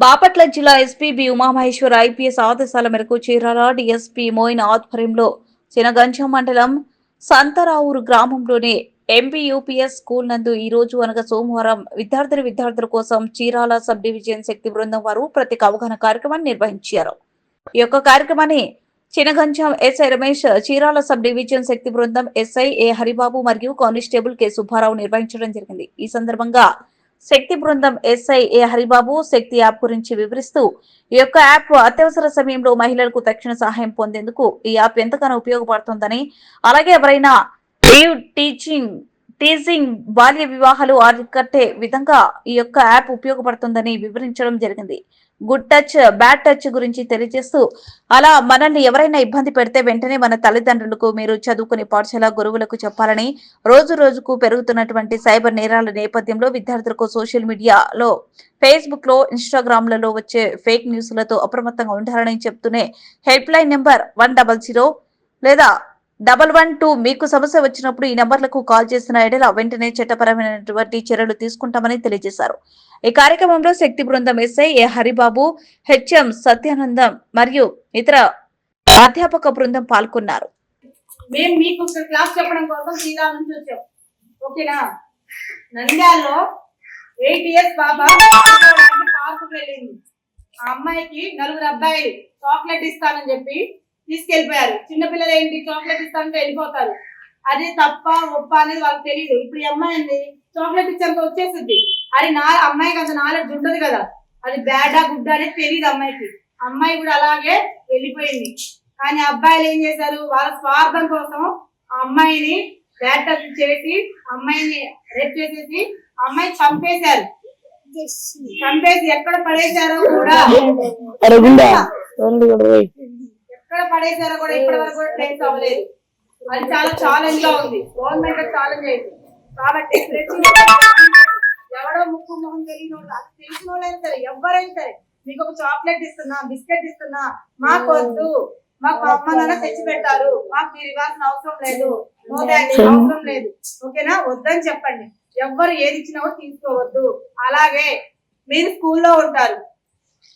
బాపట్ల జిల్లా SP B Umamaheshwar IPS ఆదేశాల మేరకు చీరాల డిఎస్పీ మోయిన్ ఆధ్వర్యంలో చినగంజం మండలం సంతరావురు గ్రామంలోని ఎంపీయూపీఎస్ స్కూల్ నందు ఈ రోజు అనగా సోమవారం విద్యార్థుల విద్యార్థుల కోసం చీరాల సబ్ డివిజన్ శక్తి బృందం వారు ప్రత్యేక అవగాహన కార్యక్రమాన్ని నిర్వహించారు. ఈ యొక్క కార్యక్రమాన్ని Chinaganjam SI Ramesh Chirala sub division Shakti బృందం ఎస్ఐ ఏ హరిబాబు మరియు కానిస్టేబుల్ కె సుబ్బారావు నిర్వహించడం జరిగింది. ఈ సందర్భంగా శక్తి బృందం SI A Haribabu Shakti app గురించి వివరిస్తూ ఈ యొక్క యాప్ అత్యవసర సమయంలో మహిళలకు తక్షణ సహాయం పొందేందుకు ఈ యాప్ ఎంతగానో ఉపయోగపడుతుందని అలాగే ఎవరైనా లీవ్ టీచింగ్ టీజింగ్ బాల్య వివాహాలు అరికట్టే విధంగా ఈ యొక్క యాప్ ఉపయోగపడుతుందని వివరించడం జరిగింది. గుడ్ టచ్ బ్యాడ్ టచ్ గురించి తెలియజేస్తూ అలా మనల్ని ఎవరైనా ఇబ్బంది పెడితే వెంటనే మన తల్లిదండ్రులకు మీరు చదువుకునే పాఠశాల గురువులకు చెప్పాలని రోజు రోజుకు పెరుగుతున్నటువంటి సైబర్ నేరాల నేపథ్యంలో విద్యార్థులకు సోషల్ మీడియాలో ఫేస్బుక్లో ఇన్స్టాగ్రామ్లలో వచ్చే ఫేక్ న్యూస్లతో అప్రమత్తంగా ఉండాలని చెప్తూనే help line number one double zero లేదా డబల్ వన్ టూ మీకు సమస్య వచ్చినప్పుడు ఈ నెంబర్లకు కాల్ చేసిన ఎడల వెంటనే చట్టపరమైనటువంటి చర్యలు తీసుకుంటామని తెలియజేశారు. ఈ కార్యక్రమంలో శక్తి బృందం SI A Haribabu HM Satyanandam మరియు ఇతర అధ్యాపక బృందం పాల్గొన్నారు. మేము మీకు క్లాస్ చెప్పడం కోసం శ్రీరామ్ నుంచి వచ్చాం. ఓకేనా? నంద్యాలలో ఎయిట్ ఇయర్స్ బాబా పార్కు వెళ్ళింది. ఆ అమ్మాయికి నలుగురు అబ్బాయిలు చాక్లెట్ ఇస్తానని చెప్పి తీసుకెళ్ళిపోయారు చిన్నపిల్లలు ఏంటి? చాక్లెట్ ఇస్తానంటే వెళ్ళిపోతారు. అది తప్ప ఒప్ప అనేది వాళ్ళకి తెలియదు ఇప్పుడు ఈ అమ్మాయి అండి చాక్లెట్ ఇచ్చేంత వచ్చేసింది అది నా అమ్మాయికి అంత నాలెడ్జ్ ఉండదు కదా. అది బ్యాడా గుడ్డా అనేది తెలియదు అమ్మాయికి. అమ్మాయి కూడా అలాగే వెళ్ళిపోయింది. కానీ అబ్బాయిలు ఏం చేశారు? వాళ్ళ స్వార్థం కోసం ఆ అమ్మాయిని టచ్ చేసి అమ్మాయిని రేప్ చేసేసి ఆ అమ్మాయిని చంపేశారు. చంపేసి ఎక్కడ పడేశారో కూడా ఎక్కడ పడేశారో కూడా ఇప్పటి వరకు కూడా ట్రేస్ అవ్వలేదు. అది చాలా ఛాలెంజ్గా ఉంది. గవర్నమెంట్ ఛాలెంజ్ అయింది కాబట్టి ప్రతి ఎవడో ముక్కు మొహం తెలియని వాళ్ళు అది తెలిసిన వాళ్ళైనా సరే ఎవరైనా సరే మీకు ఒక చాక్లెట్ ఇస్తున్నా బిస్కెట్ ఇస్తున్నా మాకు వద్దు. మాకు మా అమ్మ నాన్న తెచ్చి పెట్టారు మాకు మీరు ఇవ్వాల్సిన అవసరం లేదు. నో థ్యాంక్స్ అవసరం లేదు. ఓకేనా? వద్దని చెప్పండి. ఎవ్వరు ఏది ఇచ్చినా కూడా తీసుకోవద్దు. అలాగే మీరు స్కూల్లో ఉంటారు.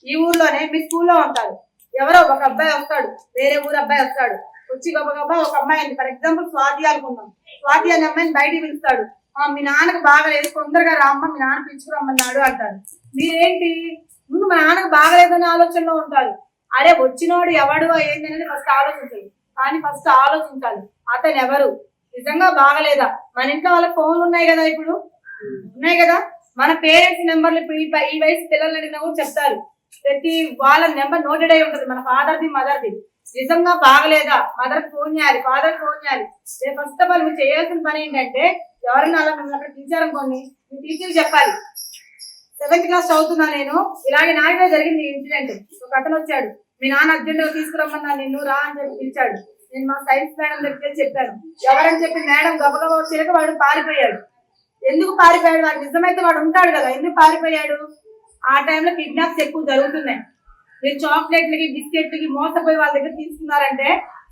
ఈ ఊర్లోనే మీ స్కూల్లో ఉంటారు. ఎవరో ఒక అబ్బాయి వస్తాడు వేరే ఊరు అబ్బాయి వస్తాడు. వచ్చి గొప్ప గొప్ప ఒక అమ్మాయి అండి ఫర్ ఎగ్జాంపుల్ స్వాతి అనుకుందాం. స్వాతి అనే అమ్మాయిని బయటికి పిలుస్తాడు. "ఆ, మీ నాన్నకు బాగలేదు తొందరగా రామ్మ మీ నాన్న పిలుచుకురమ్మన్నాడు అంటారు మీరేంటి? ముందు మా నాన్నకు బాగలేదనే ఆలోచనలో ఉంటారు. అరే వచ్చినోడు ఎవడు ఏంటి అనేది ఫస్ట్ ఆలోచించాలి. కానీ ఫస్ట్ ఆలోచించాలి. అతను ఎవరు? నిజంగా బాగలేదా? మన ఇంట్లో వాళ్ళకి ఫోన్లు ఉన్నాయి కదా ఇప్పుడు? ఉన్నాయి కదా? మన పేరెంట్స్ నెంబర్లు ఇప్పుడు ఈ ఈ వయసు పిల్లలు అడిగినా కూడా చెప్తారు. ప్రతి వాళ్ళ నెంబర్ నోటెడ్ అయి ఉంటుంది. మన ఫాదర్ది మదర్ది. నిజంగా బాగలేదా? మదర్ ఫోన్ చేయాలి ఫాదర్ ఫోన్ చేయాలి. రేపు ఫస్ట్ ఆఫ్ ఆల్ మీరు చేయాల్సిన పని ఏంటంటే ఎవరైనా అలా మిమ్మల్ని అక్కడ టీచర్ అనుకోండి మీ టీచర్ చెప్పాలి. సెవెంత్ క్లాస్ చదువుతున్నా నేను. ఇలాగే నాయకుడే జరిగింది ఇన్సిడెంట్. ఒక అతను వచ్చాడు. మీ నాన్న అర్జెంట్ తీసుకురమ్మన్నా నిన్ను రా అని చెప్పి పిలిచాడు. నేను మా సైన్స్ మేడం దగ్గర చెప్పాను. ఎవరని చెప్పి మేడం గబగబా వచ్చాక వాడు పారిపోయాడు. ఎందుకు పారిపోయాడు? వాడు నిజమైతే వాడు ఉంటాడు కదా. ఎందుకు పారిపోయాడు? ఆ టైంలో కిడ్నాప్స్ ఎక్కువ జరుగుతున్నాయి. మీరు చాక్లెట్లకి బిస్కెట్లకి మోసపోయి వాళ్ళ దగ్గర తీసుకున్నారంటే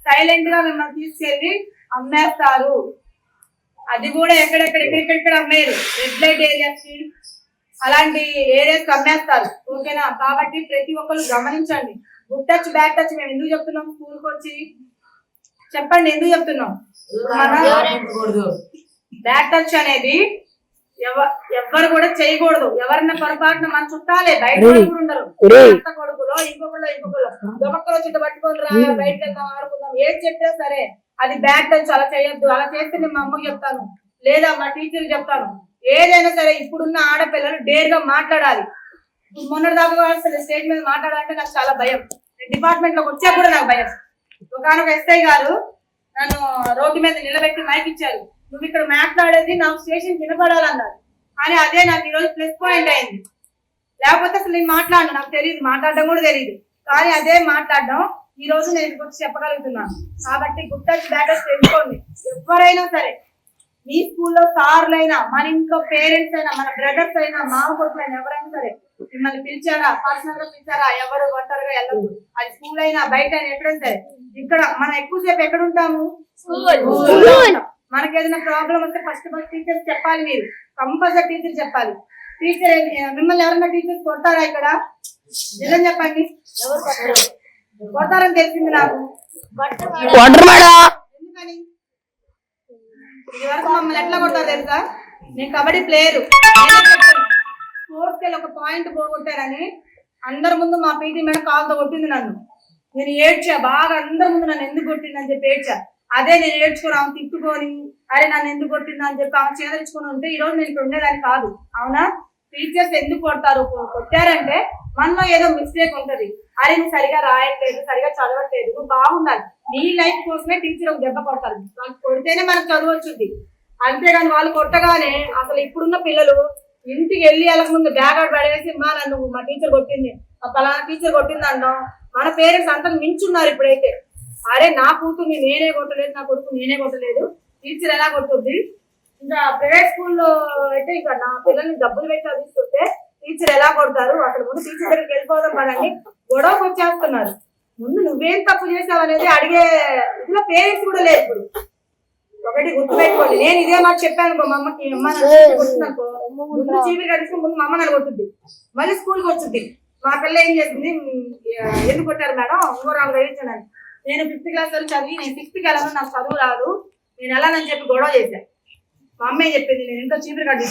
సైలెంట్గా మిమ్మల్ని తీసుకెళ్ళి అమ్మేస్తారు. అది కూడా ఎక్కడెక్కడ ఎక్కడెక్కడ అమ్మేరు రెడ్ లైట్ ఏరియాస్కి అలాంటి ఏరియాస్ అమ్మేస్తారు. ఓకేనా? కాబట్టి ప్రతి ఒక్కరు గమనించండి. గుడ్ టచ్ బ్యాడ్ టచ్ మేము ఎందుకు చెప్తున్నాం? స్కూల్కి వచ్చి చెప్పండి ఎందుకు చెప్తున్నాం? బ్యాడ్ టచ్ అనేది ఎవ్వరు కూడా చేయకూడదు. ఎవరన్నా పొరపాటున మన చుట్టాలే బయట ఉండరు. కొడుకులో ఇంకొకళ్ళు ఇంకొకళ్ళు. దొమక్కలో చుట్ట పట్టుకొని రా బయటకు వెళ్దాం ఆడుకుందాం. ఏది చెప్పినా సరే అది బ్యాడ్ టచ్ అలా చేయొద్దు. అలా చేస్తే నేను మా అమ్మకి చెప్తాను. లేదా మా టీచర్ చెప్తాను. ఏదైనా సరే ఇప్పుడున్న ఆడపిల్లలు డేర్గా మాట్లాడాలి మొన్నటి దాకా అసలు స్టేజ్ మీద మాట్లాడాలంటే నాకు చాలా భయం. డిపార్ట్మెంట్లోకి వచ్చా కూడా నాకు భయం. ఒకనొక ఎస్ఐ గారు నన్ను రోడ్డు మీద నిలబెట్టి మైక్ ఇచ్చారు. నువ్వు ఇక్కడ మాట్లాడేది నాకు స్టేషన్ వినపడాలన్నారు. కానీ అదే నాకు ఈరోజు ప్లస్ పాయింట్ అయింది. లేకపోతే అసలు నేను మాట్లాడను నాకు తెలియదు మాట్లాడడం కూడా తెలియదు కానీ అదే మాట్లాడడం ఈ రోజు నేను వచ్చి చెప్పగలుగుతున్నాను. కాబట్టి బ్యాడ్ టచ్ తెలుసుకోండి ఎవరైనా సరే మీ స్కూల్లో సార్లైనా మన ఇంట్లో పేరెంట్స్ అయినా మన బ్రదర్స్ అయినా మామ కొడుకులైనా ఎవరైనా సరే మిమ్మల్ని పిలిచారా పర్సనల్గా పిలిచారా ఎవరు ఒంటరిగా వెళ్ళదు అది స్కూల్ అయినా బయట అయినా ఎక్కడైనా సరే ఇక్కడ మనం ఎక్కువసేపు ఎక్కడ ఉంటాము? స్కూల్లో ఉంటాం. మనకి ఏదైనా ప్రాబ్లం వస్తే ఫస్ట్ ఫస్ట్ టీచర్ చెప్పాలి మీరు. కంపల్సరీ టీచర్ చెప్పాలి. టీచర్ మిమ్మల్ని ఎవరైనా టీచర్స్ కొడతారా ఇక్కడ? నిజం చెప్పండి. కొడతారని తెలిసింది నాకు. ఎందుకని? ఇది వరకు మమ్మల్ని ఎట్లా కొడతారు తెలుసా? నేను కబడ్డీ ప్లేయర్. స్పోర్ట్స్కి వెళ్ళి ఒక పాయింట్ పోగొట్టారని అందరి ముందు మా పీటీ మేడం కాలుతో కొట్టింది నన్ను. నేను ఏడ్చా బాగా అందరి ముందు నన్ను ఎందుకు కొట్టింది అని చెప్పి ఏడ్చా. అదే నేను ఏడ్చుకొని ఆమె తిట్టుకొని అరే నన్ను ఎందుకు కొట్టింది అని చెప్పి ఆమె చేదరించుకుని ఉంటే ఈ రోజు నేను ఇక్కడ ఉండేదాన్ని కాదు. అవునా? టీచర్స్ ఎందుకు కొడతారు? కొట్టారంటే మనలో ఏదో మిస్టేక్ ఉంటది. అరే నువ్వు సరిగా రాయట్లేదు సరిగా చదవట్లేదు నువ్వు బాగుండాలి. నీ లైఫ్ కోసమే టీచర్ ఒక దెబ్బ కొడతారు. వాళ్ళు కొడితేనే మనకు చదువు వచ్చింది. అంతేగాని వాళ్ళు కొట్టగానే అసలు ఇప్పుడున్న పిల్లలు ఇంటికి వెళ్ళి వెళ్ళక ముందు బ్యాగ్ అవుట్ పడేసి మా నన్ను మా టీచర్ కొట్టింది. మా పలానా టీచర్ కొట్టింది అంటాం మన పేరెంట్స్ అంతకు మించున్నారు ఇప్పుడైతే. అరే నా కూతుర్ని నేనే కొట్టలేదు నా కొడుకు నేనే కొట్టలేదు. టీచర్ ఎలా కొట్టుద్ది ఇంకా ప్రైవేట్ స్కూల్లో అయితే ఇంకా నా పిల్లల్ని డబ్బులు పెట్టి చదివిస్తుంటే టీచర్ ఎలా కొడతారు? అక్కడ ముందు టీచర్ దగ్గరికి వెళ్ళిపోదాం పదండి. గొడవకు వచ్చేస్తున్నారు. ముందు నువ్వేం తప్పు చేసావు అనేది అడిగే ఇదిలో పేరెంట్స్ కూడా లేదు ఇప్పుడు. ఒకటి గుర్తుపెట్టుకోండి. నేను ఇదే మాట చెప్పాను మా అమ్మకి అమ్మ ముందు చీపీ కడిస్తే ముందు మా అమ్మ నన్ను కొట్టుద్ది మళ్ళీ స్కూల్కి వచ్చింది మా పిల్ల ఏం చేసింది ఎందుకు కొట్టారు మేడం? ఇంకో రాంగ్ నేను ఫిఫ్త్ క్లాస్ వరకు చదివి నేను సిక్స్త్కి వెళ్ళను నాకు చదువు రాదు. నేను వెళ్ళానని చెప్పి గొడవ చేశాను మా అమ్మ చెప్పింది? నేను ఇంట్లో చీపురు కట్టి